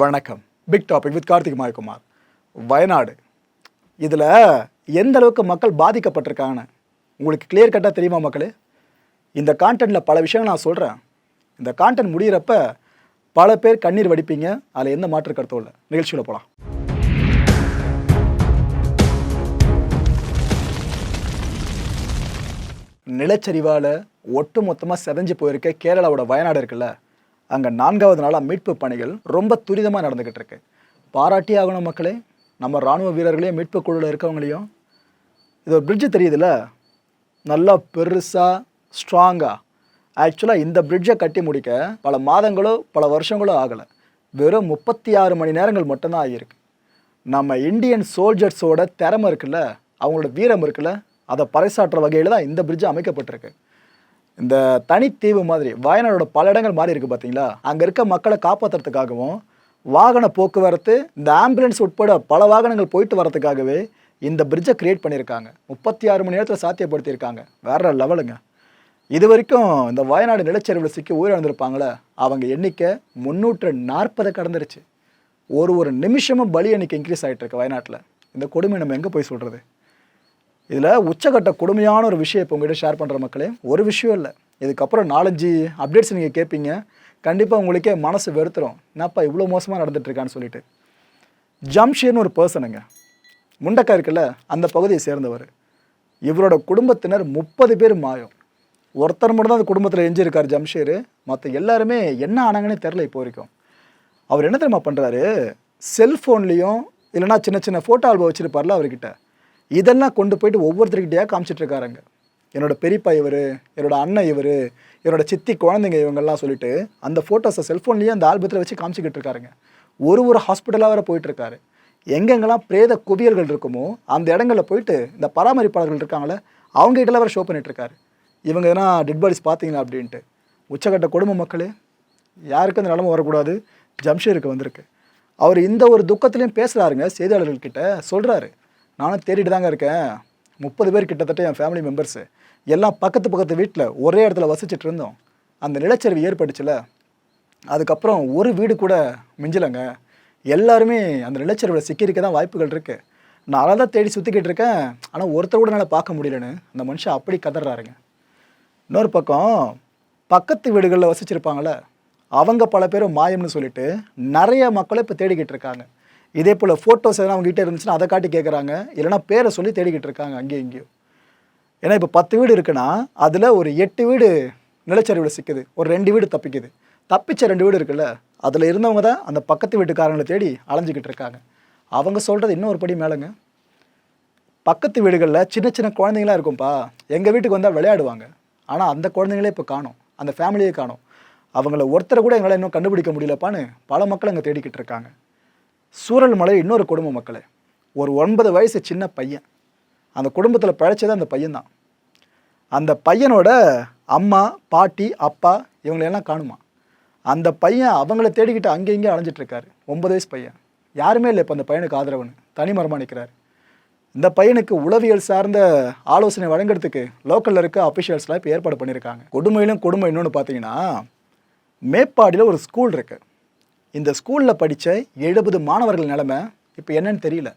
வணக்கம். Big topic with Karthik Mayakumar. Wayanad. இதில் எந்த அளவுக்கு மக்கள் பாதிக்கப்பட்டிருக்காங்கன்னு உங்களுக்கு கிளியர் கட்டாக தெரியுமா மக்களே? இந்த கான்டென்ட்டில் பல விஷயங்கள் நான் சொல்கிறேன் இந்த கான்டென்ட் முடியிறப்ப பல பேர் கண்ணீர் வடிப்பீங்க. அதில் எந்த மாற்று கருத்தும் இல்லை. நிகழ்ச்சியில் போகலாம் நிலச்சரிவால் ஒட்டு மொத்தமாக செதஞ்சு போயிருக்க கேரளாவோட வயநாடு இருக்குல்ல? அங்கே நான்காவது நாளாக மீட்பு பணிகள் ரொம்ப துரிதமாக நடந்துக்கிட்டு இருக்கு. பாராட்டி ஆகணும் மக்களே. நம்ம ராணுவ வீரர்களையும் மீட்பு குழுவில் இருக்கவங்களையும். இது ஒரு பிரிட்ஜு தெரியுதுல்ல? நல்லா பெருசாக ஸ்ட்ராங்காக ஆக்சுவலாக இந்த பிரிட்ஜை கட்டி முடிக்க பல மாதங்களோ பல வருஷங்களோ ஆகலை. வெறும் முப்பத்தி ஆறு மணி நேரங்கள் மட்டும்தான் ஆகியிருக்கு. நம்ம இந்தியன் சோல்ஜர்ஸோட திறமை இருக்குல்ல? அவங்களோட வீரம் இருக்குல்ல? அதை பறைசாற்றுற வகையில் தான் இந்த பிரிட்ஜ் அமைக்கப்பட்டிருக்கு. இந்த தனித்தீவு மாதிரி வயநாடோட பல இடங்கள் மாறி இருக்குது பார்த்தீங்களா அங்கே இருக்க மக்களை காப்பாற்றுறதுக்காகவும் வாகன போக்குவரத்து இந்த ஆம்புலன்ஸ் உட்பட பல வாகனங்கள் போயிட்டு வரதுக்காகவே இந்த பிரிட்ஜை கிரியேட் பண்ணியிருக்காங்க. முப்பத்தி ஆறு மணி நேரத்தில் சாத்தியப்படுத்தியிருக்காங்க. வேற லெவலுங்க. இது வரைக்கும் இந்த வயநாடு நிலச்சரிவில் சிக்கி உயிரிழந்திருப்பாங்களே அவங்க எண்ணிக்கை முந்நூற்று நாற்பதை கடந்துருச்சு. ஒரு ஒரு நிமிஷமும் பலி எண்ணிக்கை இன்க்ரீஸ் ஆகிட்டு இருக்கு வயநாட்டில். இந்த கொடுமை நம்ம எங்கே போய் சொல்கிறது இதில் உச்சகட்ட கொடுமையான ஒரு விஷயம் இப்போ உங்ககிட்ட ஷேர் பண்ணுற மக்களே. ஒரு விஷயம் இல்லை. இதுக்கப்புறம் நாலஞ்சு அப்டேட்ஸ் நீங்கள் கேட்பீங்க. கண்டிப்பாக உங்களுக்கே மனசு வெறுத்துரும். என்னப்பா இவ்வளோ மோசமாக நடந்துட்டுருக்கான்னு சொல்லிட்டு. ஜம்ஷேர்னு ஒரு பர்சனுங்க முண்டக்கா இருக்குல்ல அந்த பகுதியை சேர்ந்தவர். இவரோட குடும்பத்தினர் முப்பது பேர் மாயம். ஒருத்தர் மட்டும் தான் அந்த குடும்பத்தில் எஞ்சிருக்கார் ஜம்ஷேர். மற்ற எல்லாருமே என்ன ஆனாங்கன்னே தெரில இப்போ வரைக்கும். அவர் என்ன தெரியுமா பண்ணுறாரு செல்ஃபோன்லேயும் இல்லைனா சின்ன சின்ன ஃபோட்டோ ஆல்பம் வச்சுருப்பார்ல அவர்கிட்ட. இதெல்லாம் கொண்டு போயிட்டு ஒவ்வொருத்தருக்கிட்டையாக காமிச்சிட்டு இருக்காருங்க என்னோட பெரியப்பா இவர் என்னோட அண்ணன் இவர் என்னோட சித்தி குழந்தைங்க இவங்கெல்லாம் சொல்லிட்டு அந்த ஃபோட்டோஸை செல்ஃபோன்லேயே அந்த ஆல்பத்தில் வச்சு காமிச்சிக்கிட்டு இருக்காருங்க ஒரு ஒரு ஹாஸ்பிட்டலாக வேறு போயிட்டுருக்காரு எங்கெங்கெல்லாம் பிரேத குவியல்கள் இருக்குமோ அந்த இடங்களில் போயிட்டு இந்த பராமரிப்பாளர்கள் இருக்காங்களே அவங்க கிட்டலாம் வேறு ஷோ பண்ணிகிட்ருக்காரு இவங்க எதனா டெட் பாடிஸ் பார்த்தீங்களா அப்படின்ட்டு. உச்சக்கட்ட குடும்ப மக்களே யாருக்கும் அந்த நிலமை வரக்கூடாது. ஜம்ஷீருக்கு வந்திருக்கு. அவர் இந்த ஒரு துக்கத்துலேயும் பேசுகிறாருங்க செய்தியாளர்கள்கிட்ட சொல்கிறாரு நானும் தேடிட்டு தாங்க இருக்கேன். முப்பது பேர் கிட்டத்தட்ட என் ஃபேமிலி மெம்பர்ஸு எல்லாம் பக்கத்து பக்கத்து வீட்டில் ஒரே இடத்துல வசிச்சுட்டு இருந்தோம். அந்த நிலச்சரிவு ஏற்பட்டுச்சுல. அதுக்கப்புறம் ஒரு வீடு கூட மிஞ்சலைங்க. எல்லாருமே அந்த நிலச்சரிவில் சிக்கியிருக்க தான் வாய்ப்புகள் இருக்குது நான் அதை தான் தேடி சுற்றிக்கிட்டு இருக்கேன். ஆனால் ஒருத்தர் கூட என்னால் பார்க்க முடியலன்னு அந்த மனுஷன் அப்படி கதறாருங்க. இன்னொரு பக்கம் பக்கத்து வீடுகளில் வசிச்சிருப்பாங்களே அவங்க பல பேரும் மாயம்னு சொல்லிட்டு நிறைய மக்களை இப்போ தேடிக்கிட்டு இருக்காங்க. இதே போல் ஃபோட்டோஸ் எதனா அவங்ககிட்ட இருந்துச்சுன்னா அதை காட்டி கேட்குறாங்க இல்லைனா பேரை சொல்லி தேடிக்கிட்டு இருக்காங்க அங்கேயும் இங்கேயும். ஏன்னா இப்போ பத்து வீடு இருக்குன்னா அதில் ஒரு எட்டு வீடு நிலச்சரிவில் சிக்குது. ஒரு ரெண்டு வீடு தப்பிக்குது. தப்பிச்ச ரெண்டு வீடு இருக்குல்ல அதில் இருந்தவங்க தான் அந்த பக்கத்து வீட்டுக்காரங்களை தேடி அலைஞ்சிக்கிட்டு இருக்காங்க. அவங்க சொல்கிறது இன்னும் ஒரு படி மேலேங்க. பக்கத்து வீடுகளில் சின்ன சின்ன குழந்தைங்களாம் இருக்கும்ப்பா எங்கள் வீட்டுக்கு வந்தால் விளையாடுவாங்க. ஆனால் அந்த குழந்தைங்களே இப்போ காணும். அந்த ஃபேமிலியே காணும். அவங்கள ஒருத்தரை கூட எங்களால் இன்னும் கண்டுபிடிக்க முடியலப்பான்னு பல மக்கள் அங்கே தேடிக்கிட்டு இருக்காங்க. சூரல் மலை இன்னொரு குடும்ப மக்களே. ஒரு ஒன்பது வயசு சின்ன பையன். அந்த குடும்பத்தில் பிழைச்சது அந்த பையன்தான். அந்த பையனோட அம்மா பாட்டி அப்பா இவங்களையெல்லாம் காணுமா? அந்த பையன் அவங்கள தேடிக்கிட்டு அங்கே இங்கே அலைஞ்சிட்ருக்காரு ஒன்பது வயசு பையன். யாருமே இல்லை இப்போ அந்த பையனுக்கு ஆதரவுன்னு. தனிமரமாக நிற்கிறார் இந்த பையனுக்கு உளவியல் சார்ந்த ஆலோசனை வழங்குறதுக்கு லோக்கலில் இருக்க அஃபிஷியல்ஸ்லாம் இப்போ ஏற்பாடு பண்ணியிருக்காங்க. கொடுமையிலும் கொடுமை இன்னொன்று பார்த்தீங்கன்னா மேப்பாடியில் ஒரு ஸ்கூல் இருக்குது இந்த ஸ்கூலில் படித்த எழுபது மாணவர்கள் நிலமை இப்போ என்னன்னு தெரியல.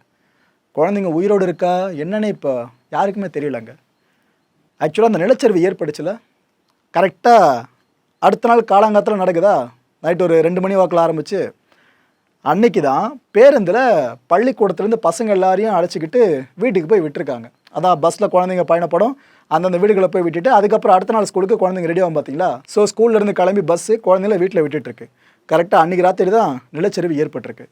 குழந்தைங்க உயிரோடு இருக்கா? என்னன்னு இப்போ யாருக்குமே தெரியலங்க ஆக்சுவலாக அந்த நிலச்சரிவு ஏற்பட்டுச்சுல கரெக்டாக அடுத்த நாள் காலாங்காத்தில் நடக்குதா? நைட் ஒரு ரெண்டு மணி வாக்கில் ஆரம்பித்து அன்னைக்கு தான் பேருந்தில் பள்ளிக்கூடத்துலேருந்து பசங்க எல்லாரையும் அழைச்சிக்கிட்டு வீட்டுக்கு போய் விட்டுருக்காங்க. அதான் பஸ்ஸில் குழந்தைங்க பயணப்படும் அந்தந்த வீடுகளை போய் விட்டுட்டு அதுக்கப்புறம் அடுத்த நாள் ஸ்கூலுக்கு குழந்தைங்க ரெடி ஆகும் பார்த்தீங்களா ஸோ ஸ்கூல்லேருந்து கிளம்பி பஸ்ஸு குழந்தைங்கள வீட்டில் விட்டுட்டுருக்கு கரெக்டாக அன்றைக்கி ராத்திரி தான் நிலச்சரிவு ஏற்பட்டிருக்கு.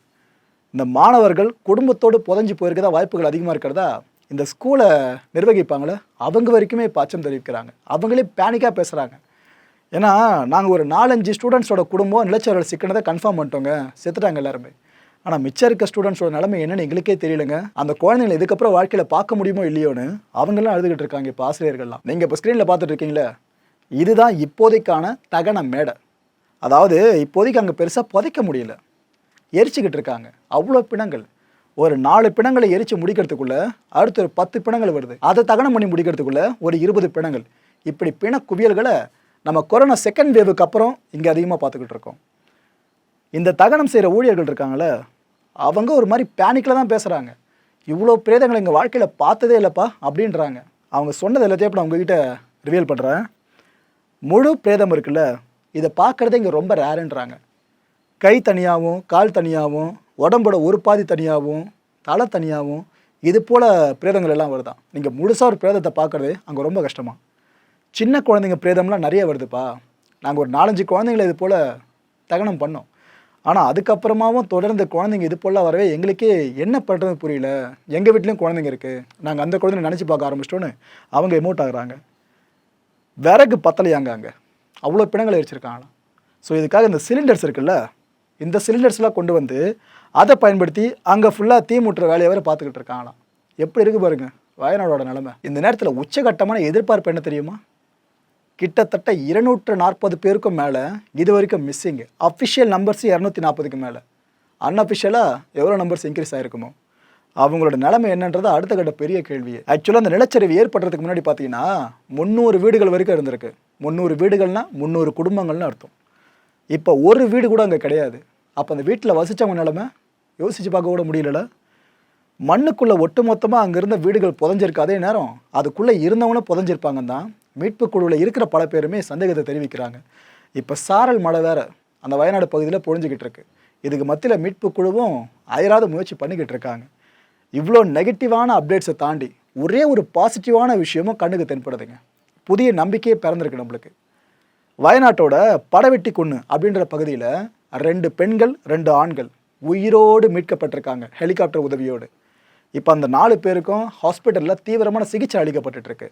இந்த மாணவர்கள் குடும்பத்தோடு புதஞ்சு போயிருக்கதா வாய்ப்புகள் அதிகமாக இருக்கிறதா இந்த ஸ்கூலை நிர்வகிப்பாங்களே அவங்க வரைக்குமே இப்போ அச்சம் தெரிவிக்கிறாங்க. அவங்களே பேனிக்காக பேசுகிறாங்க ஏன்னா நாங்கள் ஒரு நாலஞ்சு ஸ்டூடெண்ட்ஸோட குடும்பம் நிலச்சரிவில் சிக்கனதை கன்ஃபார்ம் பண்ணிட்டோங்க. செத்துட்டாங்க எல்லாருமே. ஆனால் மிச்சம் இருக்க ஸ்டூடெண்ட்ஸோட நிலைமை என்னென்னு எங்களுக்கே தெரியலங்க. அந்த குழந்தைங்களை இதுக்கப்புறம் வாழ்க்கையில் பார்க்க முடியுமோ இல்லையோன்னு அவங்களாம் அழுதுகிட்டு இருக்காங்க இப்போ ஆசிரியர்கள்லாம். நீங்கள் இப்போ ஸ்க்ரீனில் பார்த்துட்டு இருக்கீங்களே? இதுதான் இப்போதைக்கான தகன மேடை. அதாவது இப்போதைக்கு அங்கே பெருசாக புதைக்க முடியல. எரிச்சுக்கிட்டு இருக்காங்க. அவ்வளோ பிணங்கள். ஒரு நாலு பிணங்களை எரித்து முடிக்கிறதுக்குள்ளே அடுத்து ஒரு பத்து பிணங்கள் வருது. அதை தகனம் பண்ணி முடிக்கிறதுக்குள்ளே ஒரு இருபது பிணங்கள். இப்படி பிண குவியல்களை நம்ம கொரோனா செகண்ட் வேவுக்கு அப்புறம் இங்கே அதிகமாக பார்த்துக்கிட்டு இருக்கோம். இந்த தகனம் செய்கிற ஊழியர்கள் இருக்காங்களே அவங்க ஒரு மாதிரி பேனிக்கில் தான் பேசுகிறாங்க இவ்வளோ பிரேதங்களை எங்கள் வாழ்க்கையில் பார்த்ததே இல்லைப்பா அப்படின்றாங்க. அவங்க சொன்னது எல்லாத்தையும் இப்போ நான் உங்ககிட்ட ரிவீல் பண்ணுறேன் முழு பிரேதம் இருக்குல்ல இதை பார்க்குறதே இங்கே ரொம்ப ரேருன்றாங்க கை தனியாகவும் கால் தனியாகவும் உடம்போட ஒரு பாதி தனியாகவும் தலை தனியாகவும் இது போல் பிரேதங்கள் எல்லாம் வருதான் நீங்கள் முழுசாக ஒரு பிரேதத்தை பார்க்குறது அங்கே ரொம்ப கஷ்டமாக சின்ன குழந்தைங்க பிரேதம்லாம் நிறைய வருதுப்பா. நாங்கள் ஒரு நாலஞ்சு குழந்தைங்கள இது போல் தகனம் பண்ணோம். ஆனால் அதுக்கப்புறமாவும் தொடர்ந்து குழந்தைங்க இது போல வரவே எங்களுக்கே என்ன பண்ணுறது புரியல. எங்கள் வீட்லேயும் குழந்தைங்க இருக்குது நாங்கள் அந்த குழந்தைங்க நினச்சி பார்க்க ஆரம்பிச்சிட்டோன்னு அவங்க எமோட் ஆகுறாங்க. விறகு பத்தலையாங்க அங்கே. அவ்வளோ பிணங்களை எரிச்சிருக்காங்களாம். ஸோ இதுக்காக இந்த சிலிண்டர்ஸ் இருக்குல்ல இந்த சிலிண்டர்ஸ்லாம் கொண்டு வந்து அதை பயன்படுத்தி அங்கே ஃபுல்லாக தீ முட்டுற வேலையை வேறு பார்த்துக்கிட்டு இருக்காங்களாம். எப்படி இருக்குது பாருங்க வயநாடோட நிலைமை. இந்த நேரத்தில் உச்சகட்டமான எதிர்பார்ப்பு என்ன தெரியுமா? கிட்டத்தட்ட இருநூற்று நாற்பது பேருக்கும் மேலே இது வரைக்கும் மிஸ்ஸிங் அஃபிஷியல் நம்பர்ஸ் இரநூத்தி நாற்பதுக்கு மேலே. அன்அஃபிஷியலாக எவ்வளோ நம்பர்ஸ் இன்க்ரீஸ் ஆகிருக்குமோ அவங்களோட நிலைமை என்னன்றது அடுத்த கட்ட பெரிய கேள்வி ஆக்சுவலாக அந்த நிலச்சரிவு ஏற்படுறதுக்கு முன்னாடி பார்த்தீங்கன்னா முந்நூறு வீடுகள் வரைக்கும் இருந்திருக்கு. முந்நூறு வீடுகள்னா முந்நூறு குடும்பங்கள்னு அர்த்தம். இப்போ ஒரு வீடு கூட அங்கே கிடையாது. அப்போ அந்த வீட்டில் வசித்தவங்க நிலமை யோசித்து பார்க்க கூட முடியலல மண்ணுக்குள்ளே ஒட்டுமொத்தமாக அங்கே இருந்த வீடுகள் புதஞ்சிருக்கு அதே நேரம் அதுக்குள்ளே இருந்தவங்களும் புதஞ்சிருப்பாங்க தான் மீட்பு குழுவில் இருக்கிற பல பேருமே சந்தேகத்தை தெரிவிக்கிறாங்க. இப்போ சாரல் மழை வேறு அந்த வயநாடு பகுதியில் பொழிஞ்சிக்கிட்டு இருக்கு. இதுக்கு மத்தியில் மீட்பு குழுவும் அயராத முயற்சி பண்ணிக்கிட்டு இருக்காங்க. இவ்வளோ நெகட்டிவான அப்டேட்ஸை தாண்டி ஒரே ஒரு பாசிட்டிவான விஷயமும் கண்ணுக்கு தென்படுதுங்க. புதிய நம்பிக்கையே பிறந்திருக்கு நம்மளுக்கு. வயநாட்டோட படவெட்டி குன்னு அப்படின்ற பகுதியில் ரெண்டு பெண்கள் ரெண்டு ஆண்கள் உயிரோடு மீட்கப்பட்டிருக்காங்க ஹெலிகாப்டர் உதவியோடு. இப்போ அந்த நாலு பேருக்கும் ஹாஸ்பிட்டலில் தீவிரமான சிகிச்சை அளிக்கப்பட்டுருக்கு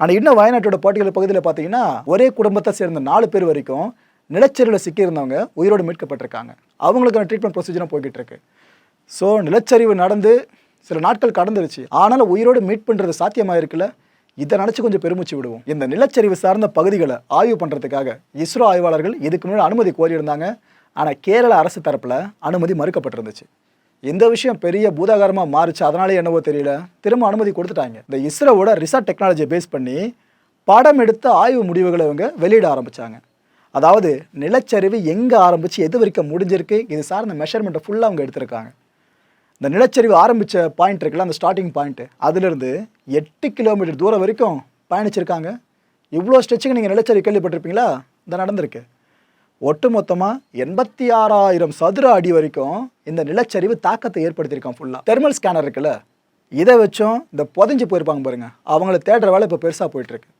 ஆனால் இன்னும் வயநாட்டோட போட்டிகள் பகுதியில் பார்த்தீங்கன்னா ஒரே குடும்பத்தை சேர்ந்த நாலு பேர் வரைக்கும் நிலச்சரிவில் சிக்கியிருந்தவங்க உயிரோடு மீட்கப்பட்டிருக்காங்க. அவங்களுக்கான ட்ரீட்மெண்ட் ப்ரொசீஜரும் போய்கிட்டு இருக்கு ஸோ நிலச்சரிவு நடந்து சில நாட்கள் கடந்துருச்சு. ஆனாலும் உயிரோடு மீட் பண்ணுறது சாத்தியமாக இருக்குல்ல இதை நினச்சி கொஞ்சம் பெருமிச்சு விடுவோம். இந்த நிலச்சரிவு சார்ந்த பகுதிகளை ஆய்வு பண்ணுறதுக்காக இஸ்ரோ ஆய்வாளர்கள் இதுக்கு முன்னாடி அனுமதி கோரியிருந்தாங்க. ஆனால் கேரள அரசு தரப்பில் அனுமதி மறுக்கப்பட்டிருந்துச்சு. இந்த விஷயம் பெரிய பூதாகாரமாக மாறுச்சு. அதனாலே என்னவோ தெரியல. திரும்ப அனுமதி கொடுத்துட்டாங்க. இந்த இஸ்ரோவோட ரிசார்ட் டெக்னாலஜியை பேஸ் பண்ணி படம் எடுத்த ஆய்வு முடிவுகளை இவங்க வெளியிட ஆரம்பிச்சாங்க. அதாவது நிலச்சரிவு எங்கே ஆரம்பிச்சு எது வரைக்கும் முடிஞ்சிருக்கு இது சார்ந்த மெஷர்மெண்ட்டை ஃபுல்லாக அவங்க எடுத்திருக்காங்க. இந்த நிலச்சரிவு ஆரம்பித்த பாயிண்ட் இருக்குல்ல அந்த ஸ்டார்டிங் பாயிண்ட்டு அதுலேருந்து எட்டு கிலோமீட்டர் தூரம் வரைக்கும் பயணிச்சிருக்காங்க. இவ்வளோ ஸ்ட்ரெச்சுக்கு நீங்கள் நிலச்சரி கேள்விப்பட்டிருப்பீங்களா? இந்த நடந்திருக்கு. ஒட்டுமொத்தமாக எண்பத்தி ஆறாயிரம் சதுர அடி வரைக்கும் இந்த நிலச்சரிவு தாக்கத்தை ஏற்படுத்தியிருக்கான் ஃபுல்லாக தெர்மல் ஸ்கேனர் இருக்குல்ல இதை வச்சும் இந்த புதஞ்சு போயிருப்பாங்க பாருங்கள் அவங்கள தேடுற வேலை இப்போ பெருசாக போயிட்டுருக்கு.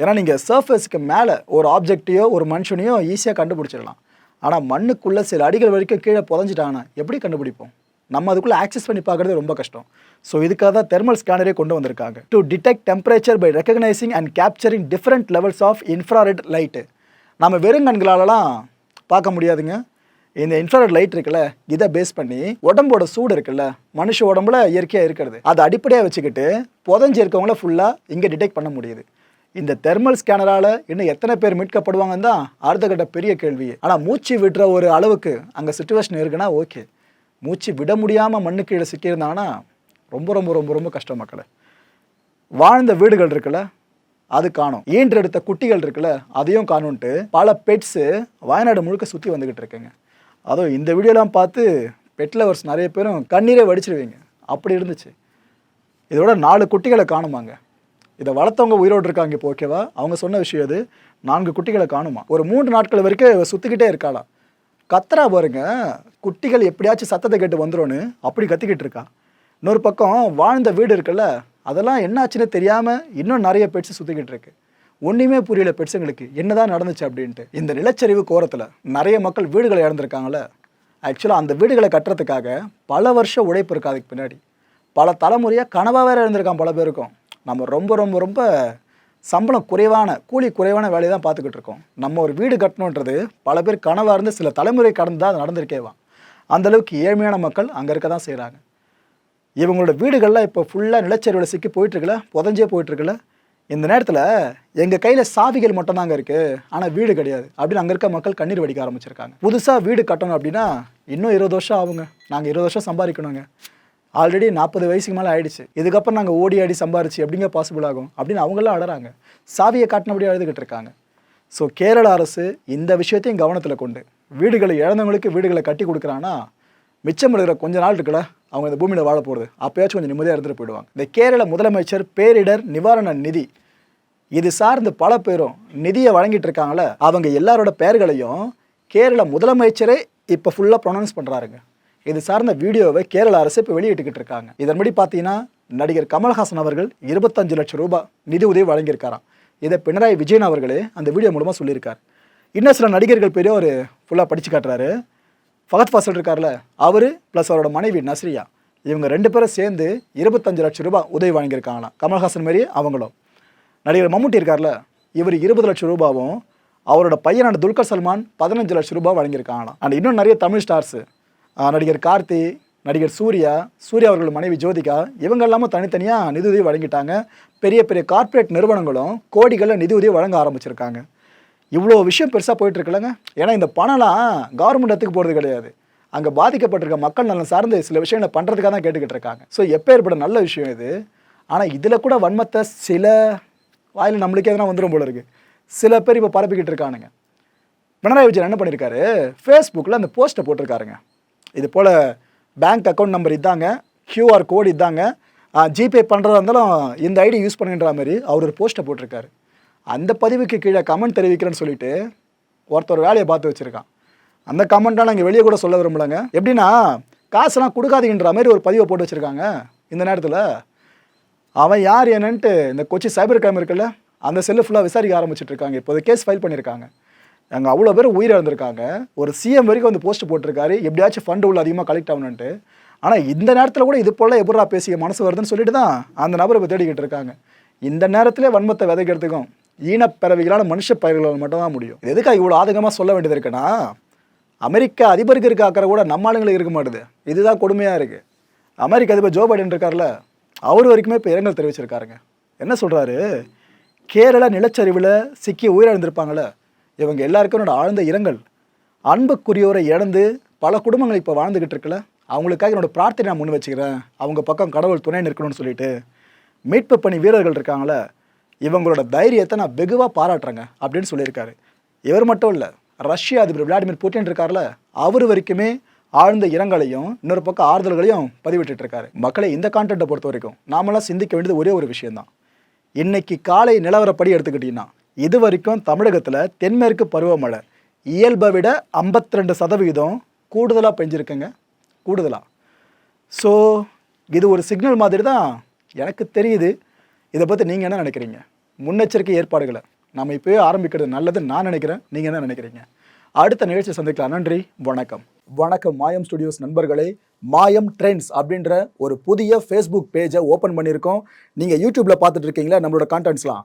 ஏன்னா நீங்கள் சர்ஃபேஸ்க்கு மேலே ஒரு ஆப்ஜெக்டையோ ஒரு மனுஷனையோ ஈஸியாக கண்டுபிடிச்சிடலாம். ஆனால் மண்ணுக்குள்ளே சில அடிகள் வரைக்கும் கீழே புதஞ்சிட்டாங்கன்னா எப்படி கண்டுபிடிப்போம்? நம்ம அதுக்குள்ளே ஆக்சஸ் பண்ணி பார்க்குறது ரொம்ப கஷ்டம். ஸோ இதுக்காக தான் தெர்மல் ஸ்கேனரே கொண்டு வந்திருக்காங்க. To detect temperature by recognising and capturing different levels of infrared light நம்ம வெறும் கண்களாலலாம் பார்க்க முடியாதுங்க. இந்த இன்ஃப்ராரெட் லைட் இருக்குல்ல இதை பேஸ் பண்ணி உடம்போட சூடு இருக்குல்ல மனுஷ உடம்புல இயற்கையாக இருக்கிறது. அதை அடிப்படையாக வச்சுக்கிட்டு புதஞ்சு இருக்கவங்கள ஃபுல்லாக இங்கே டிடெக்ட் பண்ண முடியுது. இந்த தெர்மல் ஸ்கேனரால் இன்னும் எத்தனை பேர் மீட்கப்படுவாங்கன்னு தான் அடுத்த கட்ட பெரிய கேள்வி. ஆனால் மூச்சு விடுற ஒரு அளவுக்கு அங்கே சுச்சுவேஷன் இருக்குன்னா ஓகே மூச்சு விட முடியாமல் மண்ணு கீழே சிக்கியிருந்தாங்கன்னா ரொம்ப ரொம்ப ரொம்ப ரொம்ப கஷ்டம் மக்களே. வாழ்ந்த வீடுகள் இருக்குல்ல அது காணும். ஈன்றெடுத்த குட்டிகள் இருக்குல்ல அதையும் காணும்ட்டு பல பெட்ஸு வயநாடு முழுக்க சுற்றி வந்துக்கிட்டு இருக்குங்க. அதுவும் இந்த வீடியோலாம் பார்த்து பெட் லவர்ஸ் நிறைய பேரும் கண்ணீரே வடிச்சிருவீங்க. அப்படி இருந்துச்சு. இதோட நாலு குட்டிகளை காணுமாங்க. இதை வளர்த்தவங்க உயிரோடு இருக்காங்க இப்போ ஓகேவா அவங்க சொன்ன விஷயம் இது நான்கு குட்டிகளை காணுமா? ஒரு மூன்று நாட்கள் வரைக்கும் இவ சுற்றிக்கிட்டே இருக்காளாம் கத்துறா பாருங்க. குட்டிகள் எப்படியாச்சும் சத்தத்தை கேட்டு வந்துரும்னு அப்படி கத்திக்கிட்டு இருக்கா. இன்னொரு பக்கம் வாழ்ந்த வீடு இருக்குல்ல அதெல்லாம் என்னாச்சுன்னு தெரியாமல் இன்னும் நிறைய பெட்ஸ் சுற்றிக்கிட்டு இருக்கு. ஒன்றுமே புரியல பெட்ஸுங்களுக்கு என்னதான் நடந்துச்சு அப்படின்ட்டு. இந்த நிலச்சரிவு கோரத்தில் நிறைய மக்கள் வீடுகளை இழந்திருக்காங்களே ஆக்சுவலாக அந்த வீடுகளை கட்டுறதுக்காக பல வருஷம் உழைப்பு இருக்கு அதுக்கு பின்னாடி. பல தலைமுறையாக கனவாக வேறு இருந்திருக்கான் பல பேருக்கும். நம்ம ரொம்ப ரொம்ப ரொம்ப சம்பளம் குறைவான கூலி குறைவான வேலையை தான் பார்த்துக்கிட்டு இருக்கோம். நம்ம ஒரு வீடு கட்டணுன்றது பல பேர் கனவாக இருந்து சில தலைமுறை கடந்து தான் அது நடந்திருக்கேவான் அந்த அளவுக்கு ஏழ்மையான மக்கள் அங்கே இருக்க தான் செய்கிறாங்க இவங்களோட வீடுகள்லாம் இப்போ ஃபுல்லாக நிலச்சரிவில் சிக்கி போயிட்டுருக்குல புதஞ்சே போயிட்டுருக்குல. இந்த நேரத்தில் எங்கள் கையில் சாவிகள் மட்டும்தாங்க இருக்குது ஆனால் வீடு கிடையாது. அப்படின்னு அங்கே இருக்க மக்கள் கண்ணீர் வடிக்க ஆரம்பிச்சிருக்காங்க. புதுசாக வீடு கட்டணும் அப்படின்னா இன்னும் இருபது வருஷம் ஆகுங்க. நாங்கள் இருபது வருஷம் சம்பாதிக்கணுங்க. ஆல்ரெடி நாற்பது வயசுக்கு மேலே ஆயிடுச்சு. இதுக்கப்புறம் நாங்கள் ஓடி ஆடி சம்பாரிச்சு எப்படிங்க பாசிபிள் ஆகும்? அப்படின்னு அவங்களாம் அழறாங்க சாவியை காட்டினபடியே அழுதுகிட்டு இருக்காங்க. ஸோ கேரள அரசு இந்த விஷயத்தையும் கவனத்தில் கொண்டு வீடுகளை இழந்தவங்களுக்கு வீடுகளை கட்டி கொடுக்குறான்னா மிச்சம் இருக்கிற கொஞ்ச நாள் இருக்குல்ல அவங்க இந்த பூமியில் வாழ போகிறது அப்பயாச்சும் கொஞ்சம் நிம்மதியாக இருந்துட்டு போயிடுவாங்க. இந்த கேரள முதலமைச்சர் பேரிடர் நிவாரண நிதி இது சார்ந்து பல பேரும் நிதியை வழங்கிட்டு இருக்காங்கள அவங்க எல்லாரோட பெயர்களையும் கேரள முதலமைச்சரே இப்போ ஃபுல்லாக ப்ரொனவுன்ஸ் பண்ணுறாருங்க இது சார்ந்த வீடியோவை கேரள அரசு இப்போ வெளியிட்டுக்கிட்டு இருக்காங்க. இதன்படி பார்த்தீங்கன்னா நடிகர் கமல்ஹாசன் அவர்கள் இருபத்தஞ்சு லட்சம் ரூபாய் நிதி உதவி வழங்கியிருக்காராம். இதை பினராயி விஜயன் அவர்களே அந்த வீடியோ மூலமாக சொல்லியிருக்கார். இன்னும் சில நடிகர்கள் பெரிய ஒரு ஃபுல்லாக படித்து காட்டுறாரு. ஃபகத் ஃபாசல் இருக்கார்ல அவர் ப்ளஸ் அவரோட மனைவி நஸ்ரியா. இவங்க ரெண்டு பேரும் சேர்ந்து இருபத்தஞ்சு லட்சம் ரூபாய் உதவி வாங்கியிருக்காங்களாம் கமல்ஹாசன் மாரி அவங்களும். நடிகர் மம்முட்டி இருக்கார்ல இவர் இருபது லட்சம் ரூபாவும் அவரோட பையனான துல்கர் சல்மான் பதினஞ்சு லட்சம் ரூபாய் வழங்கியிருக்காங்களாம். அண்ட் இன்னும் நிறைய தமிழ் ஸ்டார்ஸு நடிகர் கார்த்தி நடிகர் சூர்யா சூர்யா அவர்கள் மனைவி ஜோதிகா இவங்க எல்லாமே தனித்தனியாக நிதியுதவி வழங்கிட்டாங்க. பெரிய பெரிய கார்ப்பரேட் நிறுவனங்களும் கோடிகளில் நிதியுதவி வழங்க ஆரம்பிச்சிருக்காங்க. இவ்வளோ விஷயம் பெருசாக போயிட்டுருக்குல்லங்க ஏன்னா இந்த பணம்லாம் கவர்மெண்ட் இடத்துக்கு போகிறது கிடையாது. அங்கே பாதிக்கப்பட்டிருக்க மக்கள் நலன் சார்ந்து சில விஷயங்களை பண்ணுறதுக்காக தான் கேட்டுக்கிட்டு இருக்காங்க. ஸோ எப்போ ஏற்பட நல்ல விஷயம் இது? ஆனால் இதில் கூட வன்மத்தை சில வாயில் நம்மளுக்கே எதனா வந்துடும் போல இருக்குது சில பேர் இப்போ பரப்பிக்கிட்டு இருக்கானுங்க. பினராயி விஜயன் என்ன பண்ணியிருக்காரு ஃபேஸ்புக்கில் அந்த போஸ்ட்டை போட்டிருக்காருங்க. இது போல் பேங்க் அக்கௌண்ட் நம்பர் இதாங்க. க்யூஆர் கோட் இதாங்க ஜிபே பண்ணுறதா இருந்தாலும் இந்த ஐடி யூஸ் பண்ணுன்ற மாதிரி அவர் ஒரு போஸ்ட்டை போட்டிருக்காரு. அந்த பதிவுக்கு கீழே கமெண்ட் தெரிவிக்கிறேன்னு சொல்லிட்டு ஒருத்தர் வேலையை பார்த்து வச்சுருக்கான். அந்த கமெண்ட்டாக நாங்கள் வெளியே கூட சொல்ல விரும்பலைங்க. எப்படின்னா காசுலாம் கொடுக்காதீங்கன்ற மாதிரி ஒரு பதிவை போட்டு வச்சுருக்காங்க இந்த நேரத்தில். அவன் யார் என்னன்ட்டு இந்த கொச்சி சைபர் கிரைம் இருக்குல்ல அந்த செல்லு ஃபுல்லாக விசாரிக்க ஆரம்பிச்சிட்டு இருக்காங்க. இப்போ கேஸ் ஃபைல் பண்ணியிருக்காங்க அங்கே அவ்வளோ பேர் உயிரிழந்திருக்காங்க. ஒரு சிஎம் வரைக்கும் வந்து போஸ்ட் போட்டிருக்காரு. எப்படியாச்சும் ஃபண்டு உள்ள அதிகமாக கலெக்ட் ஆகணுன்ட்டு ஆனால் இந்த நேரத்தில் கூட இது போல் எப்படா பேசிய மனசு வருதுன்னு சொல்லிட்டு தான் அந்த நபரை இப்போ தேடிக்கிட்டு இருக்காங்க. இந்த நேரத்திலே வன்மத்தை விதைக்கிறதுக்கும் ஈனப்பிறவிகளான மனுஷ பயிர்களால் மட்டும்தான் முடியும். இது எதுக்காக இவ்வளோ ஆதங்கமாக சொல்ல வேண்டியது இருக்குன்னா அமெரிக்க அதிபருக்கு இருக்க அக்கறை கூட நம்ம ஆளுங்களுக்கு இருக்க மாட்டுது. இதுதான் கொடுமையாக இருக்குது அமெரிக்க அதிபர் ஜோ பைடன் இருக்கார்ல அவர் வரைக்குமே இப்போ இரங்கல் தெரிவிச்சிருக்காருங்க. என்ன சொல்கிறாரு கேரள நிலச்சரிவில் சிக்கி உயிரிழந்திருப்பாங்களே இவங்க எல்லாருக்கும் என்னோட ஆழ்ந்த இரங்கல். அன்புக்குரியோரை இழந்து பல குடும்பங்கள் இப்போ வாழ்ந்துக்கிட்டு இருக்கல அவங்களுக்காக என்னோடய பிரார்த்தனை நான் முன் வச்சுக்கிறேன் அவங்க பக்கம் கடவுள் துணை நிற்கணும்னு சொல்லிட்டு மீட்பு பணி வீரர்கள் இருக்காங்களே இவங்களோட தைரியத்தை நான் வெகுவாக பாராட்டுறேங்க அப்படின்னு சொல்லியிருக்காரு. இவர் மட்டும் இல்லை ரஷ்ய அதிபர் விளாடிமிர் புட்டின் இருக்கார்ல அவர் வரைக்குமே ஆழ்ந்த இரங்கலையும் இன்னொரு பக்கம் ஆறுதல்களையும் பதிவிட்டு இருக்காரு மக்களை இந்த கான்டென்ட்டை பொறுத்த வரைக்கும் நாமெல்லாம் சிந்திக்க வேண்டியது ஒரே ஒரு விஷயம்தான். இன்னைக்கு காலை நிலவரப்படி எடுத்துக்கிட்டிங்கன்னா இது வரைக்கும் தமிழகத்தில் தென்மேற்கு பருவமழை இயல்பை விட 52% சதவிகிதம் கூடுதலாக பெஞ்சிருக்குங்க. கூடுதலாக ஸோ இது ஒரு சிக்னல் மாதிரி தான் எனக்கு தெரியுது. இதை பற்றி நீங்கள் என்ன நினைக்கிறீங்க? முன்னெச்சரிக்கை ஏற்பாடுகளை. நம்ம இப்போயே ஆரம்பிக்கிறது நல்லதுன்னு நான் நினைக்கிறேன். நீங்கள் என்ன நினைக்கிறீங்க? அடுத்த நிகழ்ச்சி சந்திக்கலாம். நன்றி. வணக்கம். வணக்கம் மாயம் ஸ்டுடியோஸ் நண்பர்களே. மாயம் ட்ரெண்ட்ஸ் அப்படின்ற ஒரு புதிய ஃபேஸ்புக் பேஜை ஓப்பன் பண்ணியிருக்கோம். நீங்கள் யூடியூப்பில் பார்த்துட்டு இருக்கீங்களா? நம்மளோட கான்டென்ட்ஸ்லாம்